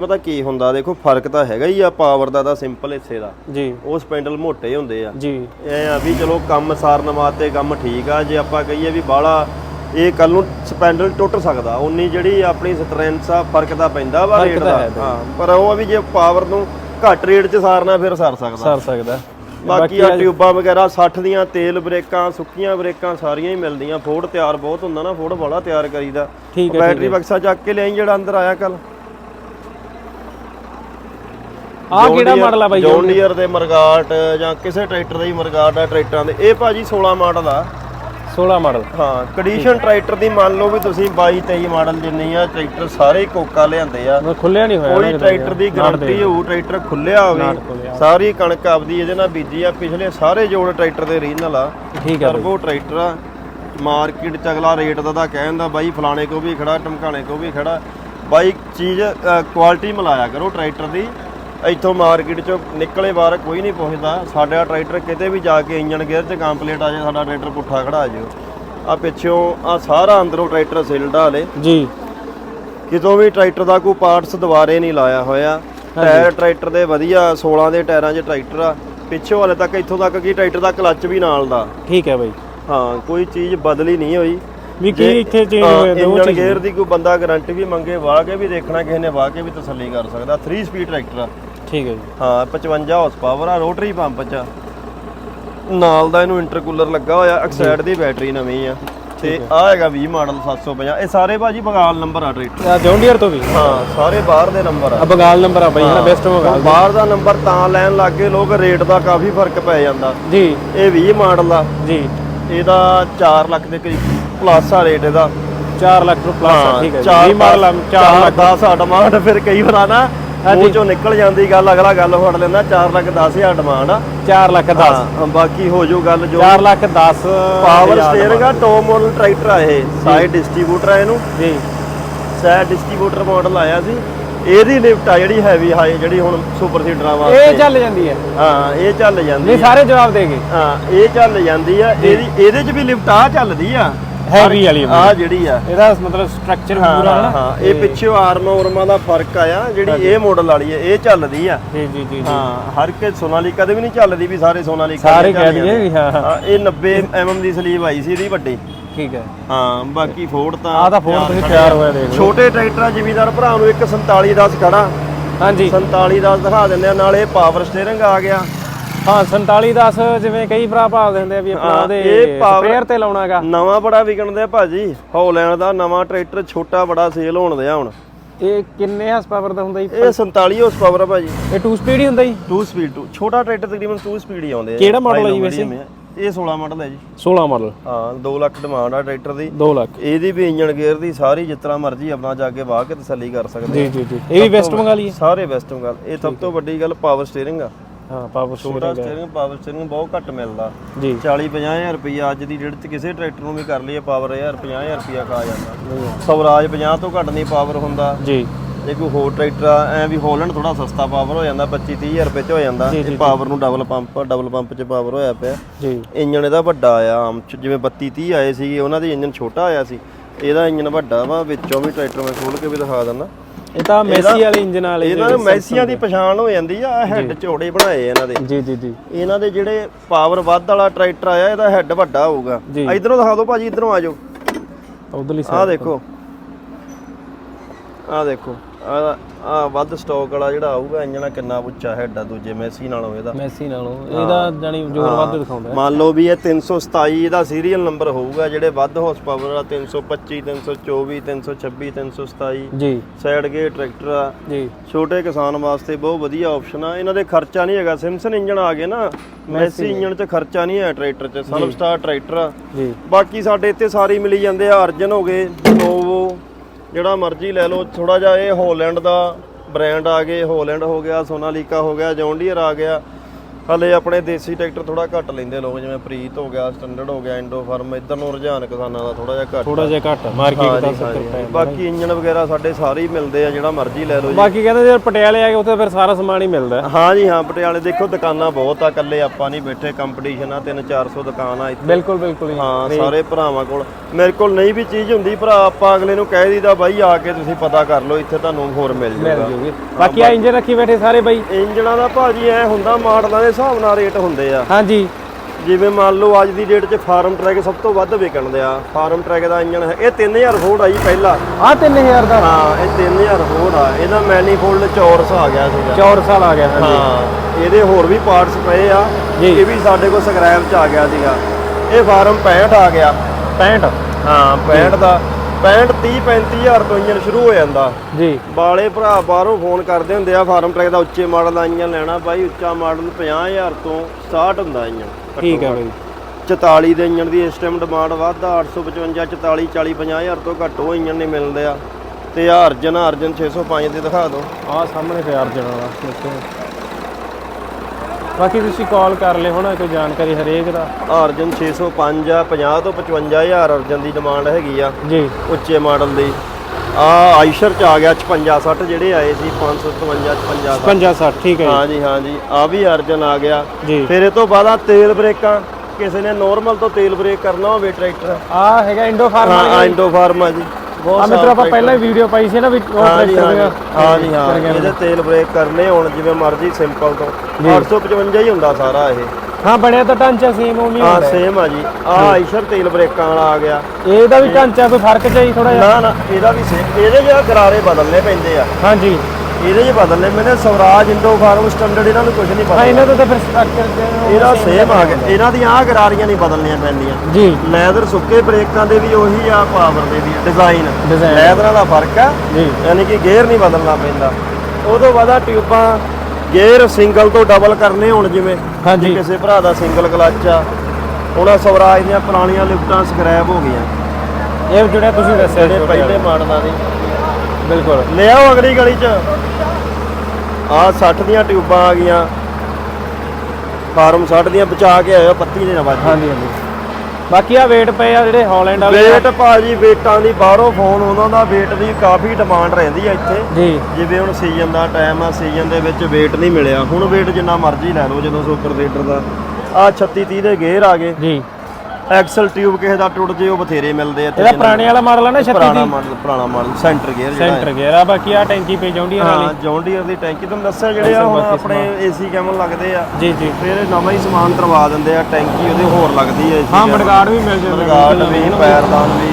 ਪਤਾ ਕੀ ਹੁੰਦਾ ਦੇਖੋ ਫ਼ਰਕ ਤਾਂ ਹੈਗਾ ਹੀ ਆ ਪਾਵਰ ਦਾ ਤਾਂ ਸਿੰਪਲ ਹਿੱਸੇ ਦਾ। ਜੀ। ਉਹ ਸਪੈਂਡਲ ਮੋਟੇ ਹੁੰਦੇ ਆ। ਜੀ। ਇਹ ਆ ਵੀ ਚਲੋ ਕੰਮ ਸਾਰਨ ਵਾਸਤੇ ਕੰਮ ਠੀਕ ਆ ਜੇ ਆਪਾਂ ਕਹੀਏ ਵੀ ਬਾਹਲਾ ਇਹ ਕੱਲ ਨੂੰ ਸਪੈਂਡਲ ਟੁੱਟ ਸਕਦਾ ਉਨੀ ਜਿਹੜੀ ਆਪਣੀ ਸਟਰੈਂਥ ਆ ਫ਼ਰਕ ਤਾਂ ਪੈਂਦਾ ਵਾ ਰੇਟ ਦਾ। ਹੈ ਪਰ ਉਹ ਆ ਵੀ ਜੇ ਪਾਵਰ ਨੂੰ ਘੱਟ ਰੇਟ 'ਚ ਸਾਰਨਾ ਫਿਰ ਸਰ ਸਕਦਾ। ਸਰ ਸਕਦਾ। ਬਾਕੀ ਆ ਟਿਊਬਾਂ ਵਗੈਰਾ 60 ਦੀਆਂ ਤੇਲ ਬ੍ਰੇਕਾਂ ਸੁੱਕੀਆਂ ਬ੍ਰੇਕਾਂ ਸਾਰੀਆਂ ਹੀ ਮਿਲਦੀਆਂ। ਫੋਰਡ ਤਿਆਰ ਬਹੁਤ ਹੁੰਦਾ ਨਾ ਫੋਰਡ ਬੜਾ ਤਿਆਰ ਕਰੀਦਾ। ਬੈਟਰੀ ਬਕਸਾ ਚੱਕ ਕੇ ਲਿਆਈ ਜਿਹੜਾ ਅੰਦਰ ਆਇਆ ਕੱਲ ਆ ਕਿਹੜਾ ਮਾਡਲ ਆ ਬਾਈ ਜੌਨ ਡੀਅਰ? ਦੇ ਮਰਗਾਟ ਜਾਂ ਕਿਸੇ ਟਰੈਕਟਰ ਦਾ ਹੀ ਮਰਗਾਟ ਆ ਟਰੈਕਟਰਾਂ ਦੇ। ਇਹ ਭਾਜੀ 16 ਮਾਡਲ ਆ। 16 ਮਾਡਲ। ਹਾਂ ਕੰਡੀਸ਼ਨ ਟਰੈਕਟਰ ਦੀ ਮੰਨ ਲਓ ਵੀ ਤੁਸੀਂ 22 23 ਮਾਡਲ ਜਿੰਨੇ ਆ ਟਰੈਕਟਰ ਸਾਰੇ ਹੀ ਕੋਕਾ ਲਿਆਂਦੇ ਆ। ਉਹ ਖੁੱਲਿਆ ਨਹੀਂ ਹੋਇਆ ਕੋਈ ਟਰੈਕਟਰ ਦੀ ਗਾਰੰਟੀ ਹੋਊ ਟਰੈਕਟਰ ਖੁੱਲਿਆ ਹੋਵੇ। ਸਾਰੀ ਕਣਕ ਆਪਦੀ ਇਹਦੇ ਨਾਲ ਬੀਜੀ ਆ ਪਿਛਲੇ ਸਾਰੇ ਜੋੜ ਟਰੈਕਟਰ ਦੇ ਰੀਜਨਲ ਆ। ਠੀਕ ਹੈ ਟਰਬੋ ਟਰੈਕਟਰ ਆ। ਮਾਰਕੀਟ ਚ ਅਗਲਾ ਰੇਟ ਦਾ ਤਾਂ ਕਹਿੰਦਾ ਬਾਈ ਫਲਾਣੇ ਕੋ ਵੀ ਖੜਾ ਟਮਕਾਣੇ ਕੋ ਵੀ ਖੜਾ। ਬਾਈ ਚੀਜ਼ ਕੁਆਲਿਟੀ ਮਿਲਾਇਆ ਕਰੋ ਟਰੈਕਟਰ ਦੀ। ਇੱਥੋਂ ਮਾਰਕੀਟ ਚੋਂ ਨਿਕਲੇ ਬਾਹਰ ਕੋਈ ਨਹੀਂ ਪੁੱਛਦਾ। ਸਾਡਾ ਟਰੈਕਟਰ ਕਿਤੇ ਵੀ ਜਾ ਕੇ ਇੰਜਨ ਗੇਅਰ 'ਚ ਕੰਪਲੀਟ ਆ ਜਾਏ ਸਾਡਾ ਟਰੈਕਟਰ ਪੁੱਠਾ ਖੜਾ ਜਿਓ। ਆ ਪਿੱਛੋਂ ਆ ਸਾਰਾ ਅੰਦਰੋਂ ਟਰੈਕਟਰ ਸਿਲਡਾ ਹਲੇ। ਜੀ। ਕਿਤੋਂ ਵੀ ਟਰੈਕਟਰ ਦਾ ਕੋਈ ਪਾਰਟਸ ਦੁਬਾਰੇ ਨਹੀਂ ਲਾਇਆ ਹੋਇਆ। ਟਾਇਰ ਟਰੈਕਟਰ ਦੇ ਵਧੀਆ 16 ਦੇ ਟਾਇਰਾਂ 'ਚ ਟਰੈਕਟਰ ਆ। ਪਿੱਛੋਂ ਹਲੇ ਤੱਕ ਇੱਥੋਂ ਤੱਕ ਕਿ ਟਰੈਕਟਰ ਦਾ ਕਲੱਚ ਵੀ ਨਾਲ ਦਾ। ਠੀਕ ਹੈ ਬਾਈ। ਹਾਂ ਕੋਈ ਚੀਜ਼ ਬਦਲੀ ਨਹੀਂ ਹੋਈ। ਵੀ ਕੀ ਇੱਥੇ ਚੇਂਜ ਹੋਇਆ ਦੋ ਚੀਜ਼। ਗੇਅਰ ਦੀ ਕੋਈ ਬੰਦਾ ਗਾਰੰਟੀ ਵੀ ਮੰਗੇ ਵਾਹ ਕੇ ਵੀ ਦੇਖਣਾ ਕਿਸੇ ਨੇ ਵਾਹ ਕੇ ਵੀ ਤਸੱਲੀ ਕਰ ਸਕਦਾ। 3 ਸਪੀਡ ਟਰੈਕਟਰ ਆ। ਠੀਕ ਹੈ ਜੀ। ਹਾਂ 55 ਹਾਰਸ ਪਾਵਰ ਆ ਰੋਟਰੀ ਪੰਪ ਚ। ਨਾਲ ਦਾ ਇਹਨੂੰ ਇੰਟਰਕੂਲਰ ਲੱਗਾ ਹੋਇਆ ਐਕਸਾਈਡ ਦੀ ਬੈਟਰੀ ਨਵੀਂ ਆ। ਤੇ ਆ ਹੈਗਾ 20 ਮਾਡਲ 750 ਇਹ ਸਾਰੇ ਭਾਜੀ ਬੰਗਾਲ ਨੰਬਰ ਆ ਟਰੈਕਟਰ ਆ ਜੌਂਡੀਅਰ ਤੋਂ ਵੀ? ਹਾਂ ਸਾਰੇ ਬਾਹਰ ਦੇ ਨੰਬਰ ਆ। ਬਗਾਲ ਨੰਬਰ ਆ ਬਾਈ ਹਨਾ ਬੈਸਟ ਬਗਾਲ ਬਾਹਰ ਦਾ ਨੰਬਰ ਤਾਂ ਲੈਣ ਲੱਗ ਗਏ ਲੋਕ ਰੇਟ ਦਾ ਕਾਫੀ ਫ਼ਰਕ ਪੈ ਜਾਂਦਾ। ਜੀ। ਇਹ 20 ਮਾਡਲ ਆ। ਜੀ। ਇਹਦਾ 4 ਲੱਖ ਦੇ ਕਰੀਬ ਪਲੱਸ ਆ ਰੇਟ ਇਹਦਾ। 4 ਲੱਖ ਤੋਂ ਪਲੱਸ ਆ ਠੀਕ ਹੈ ਚਾਰ ਜੀ ਮਾਡਲ 4 ਚਾਰ ਲੱਖ। 10 ਆ ਡਿਮਾਂਡ ਫਿਰ ਕਈ ਵਾਰ ਆ ਨਾ ਉਹ ਚੋਂ ਨਿਕਲ ਜਾਂਦੀ ਗੱਲ ਅਗਲਾ ਗੱਲ ਫੜ ਲੈਂਦਾ 4 ਲੱਖ 10 ਹਜ਼ਾਰ ਡਿਮਾਂਡ ਆ। 4 ਲੱਖ 10 ਹਾਂ ਬਾਕੀ ਹੋ ਜੋ ਗੱਲ ਜੋ 4 ਲੱਖ 10 ਪਾਵਰ ਸਟੀਅਰਿੰਗ ਆ ਟੌਪ ਮਾਡਲ ਟਰੈਕਟਰ ਆ ਇਹ ਸਾਈਡ ਡਿਸਟ੍ਰੀਬਿਊਟਰ ਆ ਇਹਨੂੰ। ਜੀ। ਸਾਈਡ ਡਿਸਟ੍ਰੀਬਿਊਟਰ ਮਾਡਲ ਆਇਆ ਸੀ। ਇਹਦੀ ਲਿਫਟ ਆ ਜਿਹੜੀ ਹੈਵੀ ਹਾਈ ਜਿਹੜੀ ਹੁਣ ਸੁਪਰ ਸੀਡਰਾਂ ਇਹ ਵਾਸਤੇ। ਚੱਲ ਜਾਂਦੀ ਹੈ ਹਾਂ ਇਹ ਚੱਲ ਜਾਂਦੀ ਨਹੀਂ ਸਾਰੇ ਜਵਾਬ ਦੇ ਗਏ। ਹਾਂ ਇਹ ਚੱਲ ਜਾਂਦੀ ਆ। ਇਹਦੀ ਇਹਦੇ 'ਚ ਵੀ ਲਿਫਟ ਆ ਚੱਲਦੀ ਆ। ਹੈਵੀ ਵਾਲੀ ਆ ਜਿਹੜੀ ਆ। ਇਹਦਾ ਮਤਲਬ ਸਟਰਕਚਰ ਹਾਂ ਪੂਰਾ ਹਾਂ, ਇਹ ਪਿੱਛੇ ਆਰਮਾ ਉਰਮਾ ਦਾ ਫ਼ਰਕ ਆਇਆ ਜਿਹੜੀ ਇਹ ਮਾਡਲ ਵਾਲੀ ਹੈ ਇਹ ਚੱਲਦੀ ਆ। ਜੀ ਜੀ ਜੀ ਹਾਂ ਹਰ ਕੇ ਸੋਨਾਲੀਕਾ ਦੇ ਵੀ ਨਹੀਂ ਚੱਲਦੀ ਵੀ ਸਾਰੇ ਸੋਨਾਲੀਕਾ ਸਾਰੇ ਕਹਿ ਦਈਏ ਵੀ ਹਾਂ ਹਾਂ। ਇਹ 90 ਐਮਐਮ ਦੀ ਸਲੀਵ ਆਈ ਸੀ ਇਹਦੀ ਵੱਡੀ। ਠੀਕ ਹੈ। ਹਾਂ ਬਾਕੀ ਫੋਰਡ ਤਾਂ ਆ ਤਾਂ ਫੋਨ ਤੁਸੀਂ ਤਿਆਰ ਹੋਇਆ ਦੇਖ ਛੋਟੇ ਟਰੈਕਟਰਾਂ ਜ਼ਿਮੀਦਾਰ ਭਰਾ ਨੂੰ ਇੱਕ 4710 ਖੜਾ। ਹਾਂਜੀ। 4710 ਦਿਖਾ ਦਿੰਦੇ ਆ ਨਾਲ ਇਹ ਪਾਵਰ ਸਟੀਅਰਿੰਗ ਆ ਗਿਆ। ਹਾਂ 47 10 ਜਿਵੇਂ ਕਈ ਭਰਾ ਭਾਲਦੇ ਹੁੰਦੇ ਆ ਵੀ ਆਪਣਾ ਹਾਂ, ਉਹਦੇ ਇਹ power- ਤੇ ਲਾਉਣਾਗਾ। ਨਵਾਂ ਬੜਾ ਵਿਕਣਦੇ ਆ ਭਾਜੀ ਹੌਲੈਂਡ ਦਾ ਨਵਾਂ ਟਰੈਕਟਰ ਛੋਟਾ ਬੜਾ ਸੇਲ ਹੋਣ ਦਿਆ ਹੁਣ। ਇਹ ਕਿੰਨੇ ਹਾਰਸ ਪਾਵਰ ਦਾ ਹੁੰਦਾ ਜੀ? ਇਹ 47 ਹਾਰਸ ਪਾਵਰ ਆ ਭਾਜੀ। ਇਹ 2 ਸਪੀਡ ਹੀ ਹੁੰਦਾ ਜੀ? 2 ਸਪੀਡ 2 ਛੋਟਾ ਟਰੈਕਟਰ ਤਕਰੀਬਨ 2 ਸਪੀਡ ਹੀ ਆਉਂਦੇ ਆ। ਕਿਹੜਾ model ਹੈ ਜੀ ਵੈਸੇ? ਇਹ। 16 ਮਾਡਲ ਹੈ ਜੀ। 16 ਮਾਡਲ ਹਾਂ 2 ਲੱਖ ਡਿਮਾਂਡ ਆ ਟਰੈਕਟਰ ਦੀ। 2 ਲੱਖ। ਇਹਦੀ ਵੀ ਇੰਜਨ ਗੇਅਰ ਦੀ ਸਾਰੀ ਜਿਸ ਤਰ੍ਹਾਂ ਮਰਜ਼ੀ ਆਪਣਾ ਜਾ ਕੇ ਵਾਹ ਕੇ ਤਸੱਲੀ ਕਰ ਸਕਦੇ ਜੀ ਜੀ ਜੀ। ਇਹ ਵੀ ਵੈਸਟ ਮੰਗਾਲੀ ਹੈ ਸਾਰੇ ਬੈਸਟ ਗੱਲ ਇਹ ਸਭ ਤੋਂ ਵੱਡੀ ਗੱਲ ਪਾਵਰ ਸਟੀਅਰਿੰਗ ਆ। ਹਾਂ ਪਾਵਰ ਛੋਟਾ ਸਟੀਅਰਿੰਗ ਪਾਵਰ ਸਟੀਅਰਿੰਗ ਬਹੁਤ ਘੱਟ ਮਿਲਦਾ। ਜੀ। 40 50000 ਰੁਪਈਆ ਅੱਜ ਦੀ ਡੇਟ 'ਚ ਕਿਸੇ ਟਰੈਕਟਰ ਨੂੰ ਵੀ ਕਰ ਲਈਏ ਪਾਵਰ 1000 50000 ਰੁਪਈਆ ਖਾ ਜਾਂਦਾ। ਸਵਰਾਜ 50 ਤੋਂ ਘੱਟ ਨਹੀਂ ਪਾਵਰ ਹੁੰਦਾ। ਜੀ। ਜੇ ਕੋਈ ਹੋਰ ਟਰੈਕਟਰ ਆ ਐ ਵੀ ਹੋਲੈਂਡ ਥੋੜਾ ਸਸਤਾ ਪਾਵਰ ਹੋ ਜਾਂਦਾ 25 30000 ਰੁਪਏ 'ਚ ਹੋ ਜਾਂਦਾ। ਇਹ ਪਾਵਰ ਨੂੰ ਡਬਲ ਪੰਪ ਡਬਲ ਪੰਪ 'ਚ ਪਾਵਰ ਹੋਇਆ ਪਿਆ। ਜੀ। ਇੰਜਨ ਇਹਦਾ ਵੱਡਾ ਆ ਆਮ ਜਿਵੇਂ 32 30 ਆਏ ਸੀਗੇ ਉਹਨਾਂ ਦੇ ਇੰਜਨ ਛੋਟਾ ਆਇਆ ਸੀ। ਇਹਦਾ ਇੰਜਨ ਵੱਡਾ ਵਾ ਵਿੱਚੋਂ ਵੀ ਟਰੈਕਟਰ ਮੈਂ ਖੋਲ ਕੇ ਵੀ ਦਿਖਾ ਦਿੰਦਾ। ਇਹ ਤਾਂ ਮੈਸੀ ਵਾਲੇ ਇੰਜਨ ਵਾਲੇ ਇਹਨਾਂ ਦੇ ਮੈਸੀਆਂ ਦੀ ਪਛਾਣ ਹੋ ਜਾਂਦੀ ਆ ਹੈੱਡ ਚੌੜੇ ਬਣਾਏ ਇਹਨਾਂ ਦੇ। ਜੀ ਜੀ ਜੀ। ਇਹਨਾਂ ਦੇ ਜਿਹੜੇ ਪਾਵਰ ਵੱਧ ਵਾਲਾ ਟਰੈਕਟਰ ਆਇਆ ਇਹਦਾ ਹੈੱਡ ਵੱਡਾ ਹੋਊਗਾ। ਇਧਰੋਂ ਦਿਖਾ ਦਿਓ ਭਾਜੀ ਇਧਰੋਂ ਆ ਜਾਓ। ਉਧਰਲੀ ਆਹ ਦੇਖੋ। ਆਹ ਦੇਖੋ। ਆ ਆ ਵੱਧ ਸਟਾਕ ਵਾਲਾ ਜਿਹੜਾ ਆਊਗਾ ਇੰਜਨ ਕਿੰਨਾ ਉੱਚਾ ਹੈੱਡ ਆ ਦੂਜੇ ਮੈਸੀ ਨਾਲੋਂ ਇਹਦਾ। ਮੈਸੀ ਨਾਲੋਂ। ਇਹਦਾ ਜਾਨੀ ਜ਼ੋਰ ਵੱਧ ਦਿਖਾਉਂਦਾ ਹੈ। ਮੰਨ ਲਓ ਵੀ ਇਹ 327 ਇਹਦਾ ਸੀਰੀਅਲ ਨੰਬਰ ਹੋਊਗਾ ਜਿਹੜੇ ਵੱਧ ਹਾਰਸ ਪਾਵਰ ਆ 325 324 326 327 ਜੀ। ਸਾਈਡ ਗੇਅਰ ਟਰੈਕਟਰ ਆ। ਜੀ। ਛੋਟੇ ਕਿਸਾਨ ਵਾਸਤੇ ਬਹੁਤ ਵਧੀਆ ਆਪਸ਼ਨ ਆ। ਇਹਨਾਂ ਦੇ ਖਰਚਾ ਨਹੀਂ ਹੈਗਾ। ਸਿਮਸਨ ਇੰਜਨ ਆ ਗਏ ਨਾ। ਮੈਸੀ ਇੰਜਨ 'ਚ ਖਰਚਾ ਨਹੀਂ ਹੈ ਟਰੈਕਟਰ 'ਚ। ਸਲਫ ਸਟਾਰ ਟਰੈਕਟਰ ਆ। ਜੀ। ਬਾਕੀ ਸਾਡੇ ਇੱਥੇ ਸਾਰੇ ਹੀ ਮਿਲੀ ਜਾਂਦੇ ਆ। ਅਰਜਨ ਹੋ ਗਏ ਨੋਵੋ ਜਿਹੜਾ ਮਰਜ਼ੀ ਲੈ ਲਓ ਥੋੜਾ ਜਿਹਾ ਇਹ ਹੋਲੈਂਡ ਦਾ ਬ੍ਰਾਂਡ ਆ ਗਏ ਹੋਲੈਂਡ ਹੋ ਗਿਆ ਸੋਨਾਲੀਕਾ ਹੋ ਗਿਆ ਜੌਨ ਆ ਗਿਆ। ਹਲੇ ਆਪਣੇ ਦੇਸੀ ਟਰੈਕਟਰ ਥੋੜਾ ਘੱਟ ਲੈਂਦੇ ਲੋਕ ਜਿਵੇਂ ਪ੍ਰੀਤ ਹੋ ਗਿਆ ਸਟੈਂਡਰਡ ਹੋ ਗਿਆ ਇੰਡੋ ਫਾਰਮ ਇਧਰ ਨੂੰ ਰੁਝਾਨ ਕਿਸਾਨਾਂ ਦਾ ਥੋੜਾ ਜਿਹਾ ਘੱਟ ਥੋੜਾ ਜਿਹਾ ਘੱਟ ਮਾਰਕੀਟ ਦਾ ਹਾਂਜੀ, 70 ਹਾਂਜੀ। ਰੁਪਏ ਬਾਕੀ ਇੰਜਨ ਵਗੈਰਾ ਸਾਡੇ ਸਾਰੇ ਹੀ ਮਿਲਦੇ ਆ ਜਿਹੜਾ ਮਰਜ਼ੀ ਲੈ ਲਓ ਜੀ। ਬਾਕੀ ਕਹਿੰਦੇ ਜੇ ਪਟਿਆਲੇ ਆ ਕੇ ਉੱਥੇ ਫਿਰ ਸਾਰਾ ਸਮਾਨ ਹੀ ਮਿਲਦਾ। ਹੈ। ਜੀ ਹਾਂ ਪਟਿਆਲੇ ਦੇਖੋ ਦੁਕਾਨਾਂ ਬਹੁਤ ਆ ਇਕੱਲੇ ਆਪਾਂ ਨਹੀਂ ਬੈਠੇ ਕੰਪੀਟੀਸ਼ਨ ਆ 3-400 ਦੁਕਾਨ ਆ ਇੱਥੇ। ਬਿਲਕੁਲ ਬਿਲਕੁਲ। ਹਾਂ ਸਾਰੇ ਭਰਾਵਾਂ ਕੋਲ। ਮੇਰੇ ਕੋਲ ਨਹੀਂ ਵੀ ਚੀਜ਼ ਹੁੰਦੀ ਭਰਾ ਆਪਾਂ ਅਗਲੇ ਨੂੰ ਕਹਿ ਦੀਦਾ ਬਾਈ ਆ ਕੇ ਤੁਸੀਂ ਪਤਾ ਕਰ ਲਓ ਇੱਥੇ ਤੁਹਾਨੂੰ ਹੋਰ ਮਿਲ ਜੂਗੀ। ਬਾਕੀ ਆ ਇੰਜਨ ਰੱਖੀ ਬੈਠੇ ਸਾਰੇ ਬਾਈ। ਇੰਜਣਾਂ ਦਾ ਭਾਜੀ ਐ ਹੁੰਦਾ ਮਾਡਲਾਂ ਦੇ ਹਿਸਾਬ ਨਾਲ ਰੇਟ ਹੁੰਦੇ ਆ। ਹਾਂਜੀ। ਜਿਵੇਂ ਮੰਨ ਲਓ ਅੱਜ ਦੀ ਡੇਟ 'ਚ ਫਾਰਮ ਟਰੈਕ ਸਭ ਤੋਂ ਵੱਧ ਵਿਕਣ ਦਿਆ ਫਾਰਮ ਟਰੈਕ ਦਾ ਇੰਜਣ ਹੈ ਇਹ 3000 ਫੋਰਡ ਆ ਜੀ ਪਹਿਲਾ। ਆ 3000 ਦਾ? ਹਾਂ ਇਹ 3000 ਫੋਰਡ ਆ। ਇਹਦਾ ਮੈਨੀਫੋਲਡ ਚੌਰਸ ਆ ਗਿਆ ਸੀਗਾ। 4 ਸਾਲ ਆ ਗਿਆ ਹਾਂ ਇਹਦੇ ਹੋਰ ਵੀ ਪਾਰਟਸ ਪਏ ਆ। ਇਹ ਵੀ ਸਾਡੇ ਕੋਲ ਸਕ੍ਰੈਪ 'ਚ ਆ ਗਿਆ ਸੀਗਾ। ਇਹ ਫਾਰਮ 65 ਆ ਗਿਆ। 65 ਹਾਂ 65 ਦਾ। 65 30 35000 ਤੋਂ ਇੰਜਨ ਸ਼ੁਰੂ ਹੋ ਜਾਂਦਾ। ਜੀ। ਬਾਲੇ ਭਰਾ ਬਾਹਰੋਂ ਫੋਨ ਕਰਦੇ ਹੁੰਦੇ ਆ ਫਾਰਮ ਟਰੈਕ ਦਾ ਉੱਚੇ ਮਾਡਲ ਦਾ ਇੰਜਨ ਲੈਣਾ ਬਾਈ ਉੱਚਾ ਮਾਡਲ 50000 ਤੋਂ ਸਟਾਰਟ ਹੁੰਦਾ ਇੰਜਨ ਠੀਕ ਹੈ ਬਾਈ। 44 ਦੇ ਇੰਜਨ ਦੀ ਇਸ ਟਾਈਮ ਡਿਮਾਂਡ ਵੱਧਦਾ 855 44 40 50000 ਤੋਂ ਘੱਟ ਉਹ ਇੰਜਨ ਨਹੀਂ ਮਿਲਦੇ ਆ। ਤੇ ਆ ਅਰਜਨ ਅਰਜਨ 605 ਦੇ ਦਿਖਾ ਦਿਓ। ਆ ਸਾਹਮਣੇ ਤੇ ਅਰਜਨ ਵਾਲਾ ਬਾਕੀ ਤੁਸੀਂ ਕਾਲ ਕਰ ਲਿਓ ਹੁਣ ਕੋਈ ਜਾਣਕਾਰੀ ਹਰੇਕ ਦਾ। ਆਹ ਅਰਜਨ 605 ਆ 50 ਤੋਂ 55000 ਅਰਜਨ ਦੀ ਡਿਮਾਂਡ ਹੈਗੀ ਆ। ਜੀ। ਉੱਚੇ ਮਾਡਲ ਦੀ। ਆ ਆਈਸ਼ਰ ਚ ਆ ਗਿਆ 56 60 ਜਿਹੜੇ ਆਏ ਸੀ 557 56 50 60 ਠੀਕ ਹੈ ਹਾਂ ਜੀ। ਹਾਂ ਜੀ ਆ ਵੀ ਅਰਜਨ ਆ ਗਿਆ। ਫਿਰ ਇਹ ਤੋਂ ਬਾਅਦ ਆ ਤੇਲ ਬ੍ਰੇਕਾਂ। ਕਿਸੇ ਨੇ ਨਾਰਮਲ ਤੋਂ ਤੇਲ ਬ੍ਰੇਕ ਕਰਨਾ ਹੋਵੇ ਟਰੈਕਟਰ। ਆ ਹੈਗਾ ਇੰਡੋ ਫਾਰਮ ਹਾਂ ਇੰਡੋ ਫਾਰਮਾ ਜੀ। ਆ ਬਹੁਤ ਮਿੱਤਰੋ ਆਪਾਂ ਪਹਿਲਾਂ ਹੀ ਵੀਡੀਓ ਪਾਈ ਸੀ ਨਾ ਵੀ ਉਹ ਹਾਂ ਜੀ ਟਰੈਕਟਰ ਹਾਂ ਦਾ ਜੀ ਹਾਂ ਹਾਂ ਇਹਦੇ ਤੇਲ ਬ੍ਰੇਕ ਕਰਨੇ ਹੁਣ ਜਿਵੇਂ ਮਰਜ਼ੀ ਸਿੰਪਲ ਤੋਂ। 855 ਹੀ ਹੁੰਦਾ ਸਾਰਾ ਇਹ। ਹਾਂ ਬਣਿਆ ਤਾਂ ਢਾਂਚਾ ਸੇਮ ਉਵੇਂ ਹੀ ਹਾਂ ਹੁੰਦਾ। ਸੇਮ ਆ ਜੀ। ਆ ਆਈਸ਼ਰ ਤੇਲ ਬ੍ਰੇਕਾਂ ਵਾਲਾ ਆ ਗਿਆ। ਇਹਦਾ ਵੀ ਢਾਂਚਾ ਕੋਈ ਫ਼ਰਕ ਚਾਹੀ ਥੋੜਾ ਜਿਹਾ। ਨਾ ਨਾ ਇਹਦਾ ਵੀ ਸੇਮ ਇਹਦੇ ਜਿਹੜਾ ਗਰਾਰੇ ਬਦਲਨੇ ਪੈਂਦੇ ਆ। ਹਾਂਜੀ ਇਹਦੇ 'ਚ ਬਦਲਨੇ ਮੈਨੇ ਸਵਰਾਜ ਇੰਡੋ ਫਾਰਮ ਸਟੈਂਡਰਡ ਇਹਨਾਂ ਨੂੰ ਕੁਝ ਨਹੀਂ ਹਾਂ ਪਤਾ। ਇਹਨਾਂ ਦਾ ਤਾਂ ਫਿਰ ਸਟਰਕਚਰ ਇਹਦਾ ਸੇਮ ਆ ਗਿਆ। ਇਹਨਾਂ ਦੀਆਂ ਆ ਗਰਾਰੀਆਂ ਨਹੀਂ ਬਦਲਣੀਆਂ ਪੈਂਦੀਆਂ। ਜੀ। ਲੈਦਰ ਸੁੱਕੇ ਬ੍ਰੇਕਾਂ ਦੇ ਵੀ ਉਹੀ ਆ ਪਾਵਰ ਦੇ ਵੀ ਡਿਜ਼ਾਈਨ। ਲੈਦਰਾਂ ਦਾ ਫ਼ਰਕ ਆ। ਜੀ। ਯਾਨੀ ਕਿ ਗੇਅਰ ਨਹੀਂ ਬਦਲਣਾ ਪੈਂਦਾ। ਤੋਂ ਬਾਅਦ ਆ ਟਿਊਬਾਂ। ਗੇਅਰ ਸਿੰਗਲ ਤੋਂ ਡਬਲ ਕਰਨੇ ਹੁਣ ਜਿਵੇਂ। ਹਾਂਜੀ। ਕਿਸੇ ਭਰਾ ਦਾ ਸਿੰਗਲ ਕਲੱਚ ਆ। ਹੁਣ ਸਵਰਾਜ ਦੀਆਂ ਪੁਰਾਣੀਆਂ ਲਿਫਟਾਂ ਸਕ੍ਰੈਪ ਹੋ ਗਈਆਂ। ਇਹ ਜਿਹੜਾ ਤੁਸੀਂ ਦੱਸਿਆ ਪਹਿਲੇ ਮਾਡਲਾਂ ਦੀ। ਬਿਲਕੁਲ। ਲਿਆਓ ਅਗਲੀ ਗਲੀ 'ਚ। ਆ 60 ਦੀਆਂ ਟਿਊਬਾਂ ਆ ਗਈਆਂ। ਫਾਰਮ 60 ਦੀਆਂ ਬਚਾ ਕੇ ਆਇਓ ਪੱਤੀ ਦੇ ਨਾ ਵੱਜ ਹਾਂਜੀ ਹਾਂਜੀ। ਬਾਕੀ ਆ weight ਪਏ ਆ ਜਿਹੜੇ ਹਾਲੈਂਡ ਵਾਲੇ। ਵੇਟ ਭਾਜੀ ਵੇਟਾਂ ਦੀ ਬਾਹਰੋਂ ਫੋਨ ਉਹਨਾਂ ਦਾ ਵੇਟ ਦੀ ਕਾਫੀ ਡਿਮਾਂਡ ਰਹਿੰਦੀ ਆ ਇੱਥੇ। ਜੀ। ਜਿਵੇਂ ਹੁਣ ਸੀਜ਼ਨ ਦਾ ਟਾਈਮ ਆ ਸੀਜ਼ਨ ਦੇ ਵਿੱਚ ਵੇਟ ਨਹੀਂ ਮਿਲਿਆ। ਹੁਣ ਵੇਟ ਜਿੰਨਾ ਮਰਜ਼ੀ ਲੈ ਲਓ ਜਦੋਂ ਸੁਪਰ ਸੀਡਰ ਦਾ। ਆ 36 30 ਦੇ ਗੇਅਰ ਆ ਗਏ। ਜੀ। ਐਕਸਲ ਟਿਊਬ ਕਿਸੇ ਦਾ ਟੁੱਟ ਜੇ ਉਹ ਬਥੇਰੇ ਮਿਲਦੇ ਆ ਇੱਥੇ ਇਹਦਾ ਪੁਰਾਣੇ ਵਾਲਾ ਮਾਡਲ ਆ ਨਾ 36 ਪੁਰਾਣਾ ਦੀ? ਮਾਡਲ ਪੁਰਾਣਾ ਮਾਡਲ ਸੈਂਟਰ ਗੇਅਰ ਜਿਹੜਾ ਸੈਂਟਰ ਗੇਅਰ ਆ ਬਾਕੀ ਆ ਟੈਂਕੀ ਪੇ ਜਾਂਦੀ ਆ ਹਾਂ ਵਾਲੀ ਜੌਨ ਡੀਅਰ ਦੀ ਟੈਂਕੀ ਤੁਹਾਨੂੰ ਦੱਸਿਆ ਜਿਹੜੇ ਆ ਹੁਣ ਆਪਣੇ ਏਸੀ ਕੈਮਨ ਲੱਗਦੇ ਆ। ਜੀ ਜੀ। ਫਿਰ ਨਵਾਂ ਹੀ ਸਮਾਨ ਕਰਵਾ ਦਿੰਦੇ ਆ ਟੈਂਕੀ ਉਹਦੇ ਹੋਰ ਲੱਗਦੀ ਹੈ ਹਾਂ ਮੜਗਾੜ ਵੀ ਮਿਲ ਜਾਂਦੇ ਮਰਗਾਟ ਵੀ ਪੈਰਦਾਨ ਵੀ।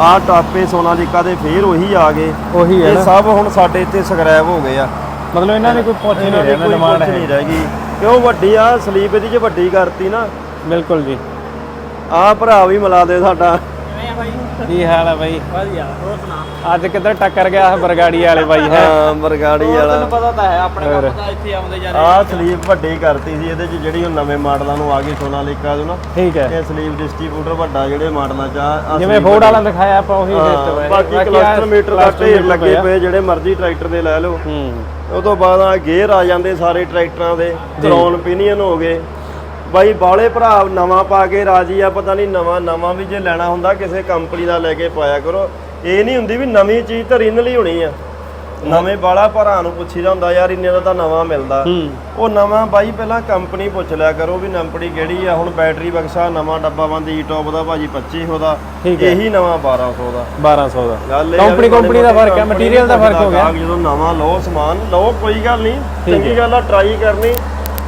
ਆਹ ਟਾਪੇ ਸੋਨਾਲੀਕਾ ਦੇ ਫੇਰ ਉਹੀ ਆ ਗਏ। ਉਹੀ ਹੈ ਇਹ ਸਭ ਹੁਣ ਸਾਡੇ ਇੱਥੇ ਸਕ੍ਰੈਪ ਹੋ ਗਏ ਆ। ਮਤਲਬ ਇਹਨਾਂ ਦੀ ਕੋਈ ਪੁੱਛ ਨਹੀਂ ਇਹਨਾਂ ਦੀ ਰਿਹਾ ਕੋਈ ਡਿਮਾਂਡ ਹੈ ਨਹੀਂ ਰਹਿ ਗਈ। ਕਿਉਂ ਵੱਡੀ ਆ ਸਲੀਪ ਇਹਦੀ ਜੇ ਵੱਡੀ ਕਰਤੀ ਨਾ। ਬਿਲਕੁਲ ਜੀ। ਆਹ ਭਰਾ ਵੀ ਮਿਲਾ ਦੇ ਸਾਡਾ। ਕੀ ਹਾਲ ਹੈ ਬਾਈ? ਵਧੀਆ ਹੋਰ ਸੁਣਾ? ਅੱਜ ਕਿੱਧਰ ਟੱਕਰ ਗਿਆ ਬਰਗਾੜੀ ਵਾਲੇ ਬਾਈ ਹੈ? ਹਾਂ ਬਰਗਾੜੀ ਵਾਲਾ। ਪਤਾ ਤਾਂ ਹੈ ਆਪਣੇ। ਕੰਮ ਦਾ ਇੱਥੇ ਆਉਂਦੇ ਜਾਂਦੇ ਆਹ ਸਲੀਪ ਵੱਡੀ ਕਰਤੀ ਸੀ ਇਹਦੇ ਚ ਜਿਹੜੀ ਹੁਣ ਨਵੇਂ ਮਾਡਲਾਂ ਨੂੰ ਆ ਗਈ ਸੋਨਾਲੀਕਾ ਦੇ ਨਾ। ਠੀਕ ਹੈ। ਇਹ ਸਲੀਪ ਡਿਸਟ੍ਰੀਬਿਊਟਰ ਵੱਡਾ ਜਿਹੜੇ ਮਾਡਲਾਂ ਚ ਆ ਜਿਵੇਂ ਫੋਰਡ ਵਾਲਾ ਦਿਖਾਇਆ ਆਪਾਂ ਉਹੀ ਸਿਸਟਮ ਹੈ ਬਾਕੀ ਆਹ ਕਲਸਟਰ ਮੀਟਰ ਦਾ ਢੇਰ ਲੱਗੇ। ਪਏ ਜਿਹੜੇ ਮਰਜ਼ੀ ਟਰੈਕਟਰ ਦੇ ਲੈ ਲਓ। ਹੂੰ। ਉਹ ਤੋਂ ਬਾਅਦ ਆ ਗੇਅਰ ਆ ਜਾਂਦੇ ਸਾਰੇ ਟਰੈਕਟਰਾਂ ਦੇ ਕ੍ਰੋਨ ਪਿਨੀਅਨ ਹੋ ਗਏ। ਬਾਈ ਬਾਲੇ ਭਰਾ ਨਵਾਂ ਪਾ ਕੇ ਰਾਜੀ ਆ ਪਤਾ ਨਹੀਂ ਨਵਾਂ ਨਵਾਂ ਵੀ ਜੇ ਲੈਣਾ ਹੁੰਦਾ ਕਿਸੇ ਕੰਪਨੀ ਦਾ ਲੈ ਕੇ ਪਾਇਆ ਕਰੋ। ਇਹ ਨਹੀਂ ਹੁੰਦੀ ਵੀ ਨਵੀਂ ਚੀਜ਼ ਤਾਂ ਲਈ ਹੋਣੀ ਆ। ਨਵੇਂ ਬਾਲਾ ਭਰਾ ਨੂੰ ਪੁੱਛੀਦਾ ਹੁੰਦਾ ਯਾਰ ਇੰਨੇ ਦਾ ਤਾਂ ਨਵਾਂ ਮਿਲਦਾ। ਉਹ ਨਵਾਂ ਬਾਈ ਪਹਿਲਾਂ ਕੰਪਨੀ ਪੁੱਛ ਲਿਆ ਕਰੋ ਵੀ ਕੰਪਨੀ ਕਿਹੜੀ ਆ ਹੁਣ ਬੈਟਰੀ ਬਕਸਾ ਨਵਾਂ ਡੱਬਾ ਬੰਦ ਈ ਟੌਪ ਦਾ ਭਾਜੀ 2500 ਦਾ। ਇਹੀ ਨਵਾਂ 1200 ਦਾ। 1200 ਦਾ। ਕੰਪਨੀ ਕੰਪਨੀ ਦਾ ਫ਼ਰਕ ਹੈ ਮਟੀਰੀਅਲ ਦਾ ਫ਼ਰਕ ਹੋ ਗਿਆ। ਜਦੋਂ ਨਵਾਂ ਲਓ ਸਮਾਨ ਲਓ ਕੋਈ ਗੱਲ ਨਹੀਂ। ਚੰਗੀ ਗੱਲ ਆ ਟਰਾਈ ਕਰਨੀ।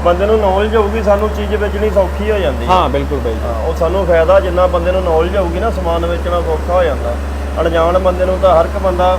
ਬੰਦੇ ਨੂੰ ਨੌਲੇਜ ਹੋਊਗੀ ਸਾਨੂੰ ਚੀਜ਼ ਵੇਚਣੀ ਸੌਖੀ ਹੋ ਜਾਂਦੀ ਹੈ ਹਾਂ ਬਿਲਕੁਲ ਬਾਈ ਹਾਂ, ਉਹ ਸਾਨੂੰ ਫਾਇਦਾ ਜਿੰਨਾ ਬੰਦੇ ਨੂੰ ਨੌਲੇਜ ਹੋਊਗੀ ਨਾ ਸਮਾਨ ਵੇਚਣਾ ਸੌਖਾ ਹੋ ਜਾਂਦਾ ਅਣਜਾਣ ਬੰਦੇ ਨੂੰ ਤਾਂ ਹਰ ਇੱਕ ਬੰਦਾ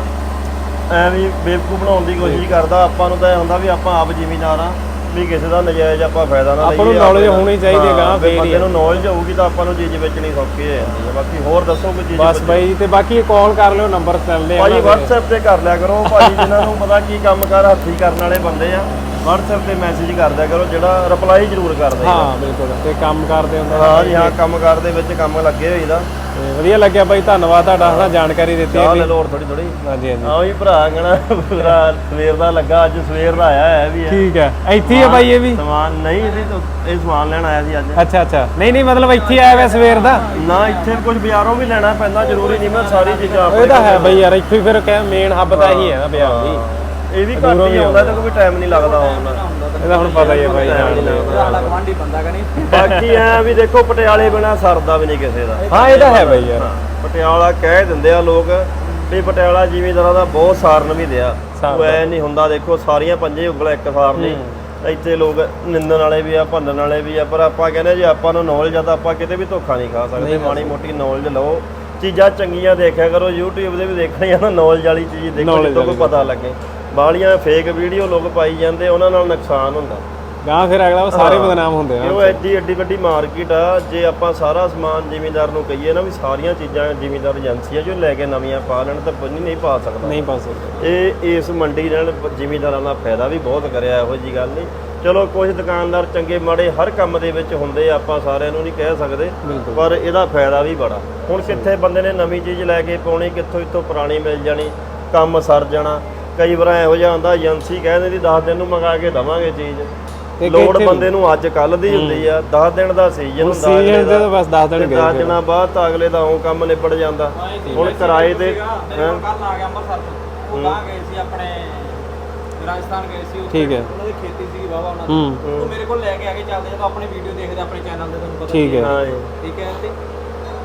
ਐਵੇਂ ਬੇਵਕੂਫ ਬਣਾਉਣ ਦੀ ਕੋਸ਼ਿਸ਼ ਕਰਦਾ ਆਪਾਂ ਨੂੰ ਤਾਂ ਇਹ ਹੁੰਦਾ ਵੀ ਆਪਾਂ ਆਪ ਜ਼ਿਮੀਂਦਾਰ ਆ ਵੀ ਕਿਸੇ ਦਾ ਨਜਾਇਜ਼ ਆਪਾਂ ਫਾਇਦਾ ਨਾ ਆਪਾਂ ਨੂੰ ਲਈਏ, knowledge ਹੋਣੀ ਚਾਹੀਦੀ ਹੈ, ਹਾਂ, ਗਾਂਹ ਵੀ ਫੇਰ ਹੀ ਬੰਦੇ। ਨੂੰ ਨੌਲੇਜ ਹੋਊਗੀ ਤਾਂ ਆਪਾਂ ਨੂੰ ਚੀਜ਼ ਵੇਚਣੀ ਸੌਖੀ ਹੋ ਜਾਂਦੀ ਹੈ ਬਾਕੀ ਹੋਰ ਦੱਸੋ ਕੋਈ ਚੀਜ਼ ਬਸ? ਬਾਈ ਤੇ ਬਾਕੀ ਕਾਲ ਕਰ ਲਿਓ ਨੰਬਰ ਚੱਲਦੇ ਆ ਭਾਜੀ ਉਹਨਾਂ ਦੇ। WhatsApp ਤੇ ਕਰ ਲਿਆ ਕਰੋ ਭਾਜੀ ਜਿਨ੍ਹਾਂ ਨੂੰ ਪਤਾ ਕੀ ਕੰਮ ਕਰ ਹੱਥੀ ਕਰਨ ਵਾਲੇ ਬੰਦੇ ਆ WhatsApp ਤੇ ਮੈਸੇਜ ਕਰਦਿਆ ਕਰੋ ਜਿਹੜਾ ਰਿਪਲਾਈ ਜ਼ਰੂਰ ਕਰਦਾ ਹਾਂ ਬਿਲਕੁਲ। ਤੇ ਕੰਮ ਕਰਦੇ ਹੁੰਦੇ। ਹਾਂ ਜੀ ਹਾਂ ਕੰਮ ਕਾਰ ਦੇ ਵਿੱਚ ਕੰਮ ਲੱਗੇ ਹੋਈ ਦਾ ਤੇ ਵਧੀਆ ਲੱਗਿਆ ਬਾਈ ਧੰਨਵਾਦ ਤੁਹਾਡਾ ਹਨਾ ਜਾਣਕਾਰੀ ਦਿੱਤੀ ਹੈ ਲੈ ਲਓ ਹੋਰ ਥੋੜੀ ਥੋੜੀ ਹਾਂਜੀ ਹਾਂਜੀ। ਆਓ ਜੀ ਭਰਾ ਕਹਣਾ ਪੂਰਾ ਸਵੇਰ ਦਾ ਲੱਗਾ ਅੱਜ ਸਵੇਰ ਦਾ ਆਇਆ ਹੈ ਵੀ ਹੈ। ਠੀਕ ਹੈ। ਇੱਥੇ ਹੀ ਹੈ ਬਾਈ ਇਹ ਵੀ? ਸਮਾਨ ਨਹੀਂ ਤੋਂ ਇਹ ਸਮਾਨ ਲੈਣ ਆਇਆ ਸੀ ਅੱਜ। ਅੱਛਾ ਅੱਛਾ। ਨਹੀਂ ਨਹੀਂ ਮਤਲਬ ਇੱਥੇ ਹੀ ਆਇਆ ਵੇ ਸਵੇਰ ਦਾ? ਨਾ ਇੱਥੇ ਕੁਝ ਬਾਜ਼ਾਰੋਂ ਵੀ ਲੈਣਾ ਪੈਂਦਾ ਜ਼ਰੂਰੀ ਨਹੀਂ ਮੈਂ ਸਾਰੀ ਚੀਜ਼ਾਂ ਇਹ ਤਾਂ ਹੈ ਬਾਈ ਯਾਰ ਇੱਥੇ ਹੀ ਫਿਰ ਮੇਨ ਹੱਬ ਤਾਂ ਇਹੀ ਹੈ ਨਾ ਬਿਹਾਰ ਦੀ। ਇਹ ਵੀ ਘੱਟ ਹੀ ਆਉਂਦਾ ਤੇ ਕੋਈ ਟਾਈਮ ਨਹੀਂ ਲੱਗਦਾ ਆਉਣ ਦਾ। ਇਹਦਾ ਹੁਣ ਪਤਾ ਹੀ ਹੈ ਲੱਗਦਾ। ਸਾਡਾ ਗਵਾਂਢੀ ਬੰਦਾ ਕਨੀ ਬਾਕੀ ਐ ਵੀ ਦੇਖੋ ਪਟਿਆਲੇ ਬਿਨਾ ਸਰਦਾ ਵੀ ਨਹੀਂ ਕਿਸੇ ਦਾ। ਹਾਂ ਇਹ ਤਾਂ ਹੈ ਬਾਈ ਯਾਰ। ਪਟਿਆਲਾ ਕਹਿ ਦਿੰਦੇ ਆ ਲੋਕ ਵੀ ਪਟਿਆਲਾ ਜ਼ਿਮੀਂਦਾਰਾਂ ਦਾ ਬਹੁਤ ਸਾਰਨ ਵੀ ਦਿਆ। ਉਹ ਐ ਨਹੀਂ ਹੁੰਦਾ ਦੇਖੋ ਸਾਰੀਆਂ ਪੰਜੇ ਉਂਗਲਾਂ ਇੱਕ ਸਾਰ ਨਹੀਂ ਇੱਥੇ ਲੋਕ ਨਿੰਦਣ ਵਾਲੇ ਵੀ ਆ ਭੰਨਣ ਵਾਲੇ ਵੀ ਆ ਪਰ ਆਪਾਂ ਕਹਿੰਦੇ ਜੇ ਆਪਾਂ ਨੂੰ ਨੌਲੇਜ ਆ ਤਾਂ ਆਪਾਂ ਕਿਤੇ ਵੀ ਧੋਖਾ ਨਹੀਂ ਖਾ ਸਕਦੇ। ਮਾੜੀ ਮੋਟੀ ਨੌਲੇਜ ਲਓ। ਚੀਜ਼ਾਂ ਚੰਗੀਆਂ ਦੇਖਿਆ ਕਰੋ YouTube ਦੇ ਵੀ ਦੇਖਣੀ ਆ ਨਾ ਨੌਲੇਜ ਵਾਲੀ ਚੀਜ਼ ਦੇਖੋ ਜਿੱਦੋਂ ਕੋਈ ਪਤਾ ਲੱਗੇ। ਬਾਲੀਆਂ ਫੇਕ ਵੀਡੀਓ ਲੋਕ ਪਾਈ ਜਾਂਦੇ ਉਹਨਾਂ ਨਾਲ ਨੁਕਸਾਨ ਹੁੰਦਾ। ਗਾਂ ਫਿਰ ਅਗਲਾ ਉਹ ਸਾਰੇ ਬਦਨਾਮ ਹੁੰਦੇ ਆ ਇਹ ਐਡੀ ਐਡੀ ਵੱਡੀ ਮਾਰਕੀਟ ਆ ਜੇ ਆਪਾਂ ਸਾਰਾ ਸਮਾਨ ਜ਼ਿਮੀਂਦਾਰ ਨੂੰ ਕਹੀਏ ਨਾ ਵੀ ਸਾਰੀਆਂ ਚੀਜ਼ਾਂ ਜ਼ਿਮੀਂਦਾਰ ਏਜੰਸੀਆਂ ਜੋ ਲੈ ਕੇ ਨਵੀਆਂ ਪਾ ਲੈਣ ਤਾਂ ਬੰਨੀ ਨਹੀਂ ਪਾ ਸਕਦਾ। ਨਹੀਂ ਪਾ ਸਕਦੇ। ਇਹ ਇਸ ਮੰਡੀ ਨਾਲ ਜ਼ਿਮੀਂਦਾਰਾਂ ਦਾ ਫਾਇਦਾ ਵੀ ਬਹੁਤ ਕਰਿਆ ਇਹੋ ਜੀ ਗੱਲ ਨਹੀਂ। ਚਲੋ ਕੁਝ ਦੁਕਾਨਦਾਰ ਚੰਗੇ ਮਾੜੇ ਹਰ ਕੰਮ ਦੇ ਵਿੱਚ ਹੁੰਦੇ ਆ, ਆਪਾਂ ਸਾਰਿਆਂ ਨੂੰ ਨਹੀਂ ਕਹਿ ਸਕਦੇ। ਪਰ ਇਹਦਾ ਫਾਇਦਾ ਵੀ ਬੜਾ। ਹੁਣ ਕਿੱਥੇ ਬੰਦੇ ਨੇ ਨਵੀਂ ਚੀਜ਼ ਲੈ ਕੇ ਪਾਉਣੀ ਕਿੱਥੋਂ ਇੱਥੋਂ ਪੁਰਾਣੀ ਮਿਲ ਜਾਣੀ ਕੰਮ ਸਰ ਜਾਣਾ। ਕਈ ਵਾਰ ਇਹੋ ਜਿਹਾ ਹੁੰਦਾ ਏਜੰਸੀ ਕਹਿੰਦੇ ਦੀ 10 ਦਿਨ ਨੂੰ ਮੰਗਾ ਕੇ ਦਵਾਂਗੇ ਚੀਜ਼। ਲੋੜ ਬੰਦੇ ਨੂੰ ਅੱਜ ਕੱਲ ਦੀ ਹੁੰਦੀ ਆ 10 ਦਿਨ ਦਾ ਸੀਜ਼ਨ ਹੁੰਦਾ ਸੀਜ਼ਨ ਅਗਲੇ ਦੇ ਦਾ ਤਾਂ ਬਸ 10 ਦਿਨ ਗਏ 10 ਦਿਨਾਂ ਬਾਅਦ ਤਾਂ ਅਗਲੇ ਦਾ ਉਹ ਕੰਮ ਨਿਬੜ ਜਾਂਦਾ। ਹੁਣ ਕਿਰਾਏ ਤੇ ਹੈਂ? ਕੱਲ ਆ ਗਿਆ ਅੰਮ੍ਰਿਤਸਰ ਤੋਂ। ਉਹ ਗਏ ਸੀ ਆਪਣੇ ਰਾਜਸਥਾਨ ਗਏ ਸੀ ਉੱਥੇ। ਠੀਕ ਹੈ। ਉਹਨਾਂ ਦੀ ਖੇਤੀ ਸੀਗੀ ਵਾਵਾ ਉਹਨਾਂ ਦੀ। ਉਹ ਮੇਰੇ ਕੋਲ ਲੈ ਕੇ ਆ ਕੇ ਚੱਲਦੇ ਜਦੋਂ ਆਪਣੀ ਵੀਡੀਓ ਦੇਖਦੇ ਆਪਣੇ ਚੈਨਲ ਤੇ ਤੁਹਾਨੂੰ ਪਤਾ ਠੀਕ ਹੈ ਹਾਂ। ਠੀਕ ਹੈ ਤੇ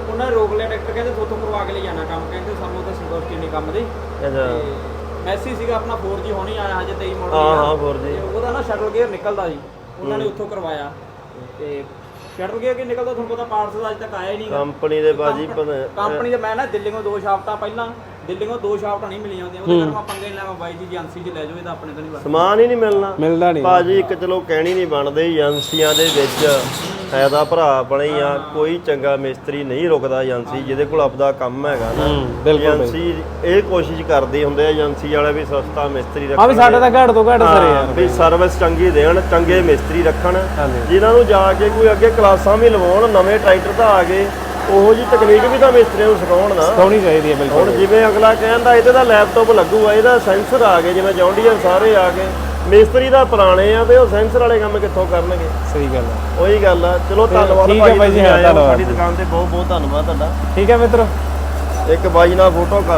ਉਹਨਾਂ ਰੋਕ ਲਿਆ ਡਾਕਟਰ ਕਹਿੰਦੇ ਥੋਥੋਂ ਕਰਵਾ ਕੇ ਲੈ ਜਾਣਾ ਕੰਮ। ਕਹਿੰਦੇ ਸਾਨੂੰ ਤਾਂ ਸੰਤੁਸ਼ਟੀ ਨਹੀਂ ਕੰਮ ਦੀ। ਅੱਛਾ। ਤੇ ਮੈਸੀ ਸੀਗਾ ਆਪਣਾ 4G ਹੋਣੀ ਆਇਆ ਹਜੇ 23 ਮਾਡਲ ਹਾਂ ਹਾਂ ਫੋਰ ਜੀ ਤੇ ਉਹਦਾ ਨਾ ਸ਼ਟਲ ਗੇਅਰ ਨਿਕਲਦਾ ਜੀ। ਉਹਨਾਂ ਨੇ ਉੱਥੋਂ ਕਰਵਾਇਆ। ਤੇ ਸ਼ਟਲ ਗੇਅਰ ਕਿ ਨਿਕਲਦਾ? ਤੁਹਾਨੂੰ ਪਤਾ ਪਾਰਟਸ ਦਾ ਅੱਜ ਤੱਕ ਆਇਆ ਹੀ ਨਹੀਂ ਕੰਪਨੀ ਦੇ ਬਾਜੀ ਕੰਪਨੀ ਦੇ ਮੈਂ ਨਾ ਦਿੱਲੀੋਂ ਦੋ ਸ਼ਾਫਟਾਂ ਪਹਿਲਾਂ ਦਿੱਲੀੋਂ ਦੋ ਸ਼ਾਫਟਾਂ ਨਹੀਂ ਮਿਲੀਆਂ ਹੁੰਦੀਆਂ ਉਹਦੇ ਕਰਕੇ ਮੈਂ ਪੰਗੇ ਲੈਵਾਂ ਬਾਈ ਜੀ ਏਜੰਸੀ 'ਚ ਲੈ ਜਾਓ ਇਹਦਾ ਆਪਣੇ ਤੋਂ ਨਹੀਂ ਬਸ ਸਮਾਨ ਹੀ ਨਹੀਂ ਮਿਲਣਾ। ਮਿਲਦਾ ਨਹੀਂ। ਬਾਜੀ ਇੱਕ ਚਲੋ ਕਹਿਣੀ ਨਹੀਂ ਬਣਦੇ ਏਜੰਸੀਆਂ ਦੇ ਵਿੱਚ ਫਾਇਦਾ ਭਰਾ ਹੀ ਆ ਕੋਈ ਚੰਗਾ ਮਿਸਤਰੀ ਨਹੀਂ ਰੁਕਦਾ ਏਜੰਸੀ ਜਿਹਦੇ ਕੋਲ ਆਪਦਾ ਕੰਮ ਹੈਗਾ ਨਾ। ਹੂੰ ਬਿਲਕੁਲ ਬਾਈ ਏਜੰਸੀ ਇਹ ਕੋਸ਼ਿਸ਼ ਕਰਦੇ ਹੁੰਦੇ ਆ ਏਜੰਸੀ ਵਾਲੇ ਵੀ ਸਸਤਾ ਮਿਸਤਰੀ ਆ ਵੀ ਰੱਖਣ। ਸਾਡਾ ਤਾਂ ਘੱਟ ਤੋਂ ਘੱਟ ਸਰੇ ਹਾਂ, ਯਾਰ ਵੀ ਸਰਵਿਸ ਚੰਗੀ ਦੇਣ ਚੰਗੇ ਮਿਸਤਰੀ ਰੱਖਣ। ਹਾਂਜੀ। ਜਿਨ੍ਹਾਂ ਨੂੰ ਜਾ ਕੇ ਕੋਈ ਅੱਗੇ ਕਲਾਸਾਂ ਵੀ ਲਵਾਉਣ ਨਵੇਂ ਟਰੈਕਟਰ ਤਾਂ ਆ ਗਏ। ਉਹੋ ਜੀ ਤਕਨੀਕ ਵੀ ਤਾਂ ਮਿਸਤਰੀਆਂ ਨੂੰ ਸਿਖਾਉਣ ਨਾ। ਸੋਹਣੀ ਚਾਹੀਦੀ ਹੈ ਬਿਲਕੁਲ ਹੁਣ ਜਿਵੇਂ ਅਗਲਾ ਕਹਿੰਦਾ ਇਹਦੇ ਦਾ ਲੈਪਟਾਪ ਲੱਗੂਗਾ ਇਹਦਾ ਸੈਂਸਰ ਆ ਗਏ ਜਿਵੇਂ ਜੌਂਡੀਅਰ ਸਾਰੇ ਆ ਗਏ। ਮਿਸਤਰੀ ਦਾ ਪੁਰਾਣੇ ਆ ਤੇ ਉਹ ਸੈਂਸਰ ਵਾਲੇ ਕੰਮ ਕਿੱਥੋਂ ਕਰਨਗੇ? ਸਹੀ ਗੱਲ ਹੈ। ਉਹੀ ਗੱਲ ਆ। ਚਲੋ ਧੰਨਵਾਦ ਠੀਕ ਹੈ ਭਾਈ ਬਾਈ ਜੀ, ਤੁਸੀਂ ਹਾਂ, ਆਏ ਹੋ। ਧੰਨਵਾਦ। ਸਾਡੀ ਦੁਕਾਨ ਤੇ। ਬਹੁਤ ਬਹੁਤ ਧੰਨਵਾਦ ਤੁਹਾਡਾ। ਠੀਕ ਹੈ ਮਿੱਤਰੋ। ਇੱਕ ਬਾਈ ਨਾਲ ਫੋਟੋ ਕਰ